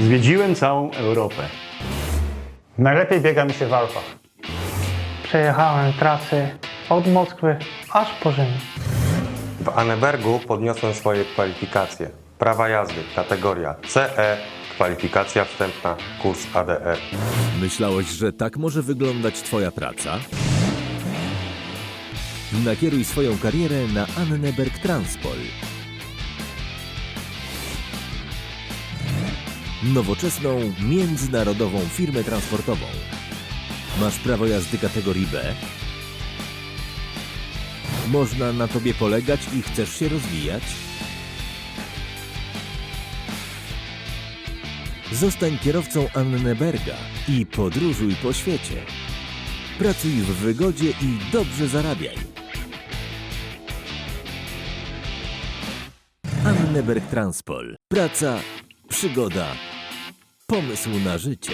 Zwiedziłem całą Europę. Najlepiej biega mi się w Alpach. Przejechałem trasy od Moskwy aż po Rzym. W Annebergu podniosłem swoje kwalifikacje. Prawa jazdy, kategoria CE, kwalifikacja wstępna, kurs E. ADR. Myślałeś, że tak może wyglądać Twoja praca? Nakieruj swoją karierę na Anneberg Transpol. Nowoczesną, międzynarodową firmę transportową. Masz prawo jazdy kategorii B? Można na Tobie polegać i chcesz się rozwijać? Zostań kierowcą Anneberga i podróżuj po świecie. Pracuj w wygodzie i dobrze zarabiaj. Anneberg Transpol. Praca, przygoda, pomysł na życie.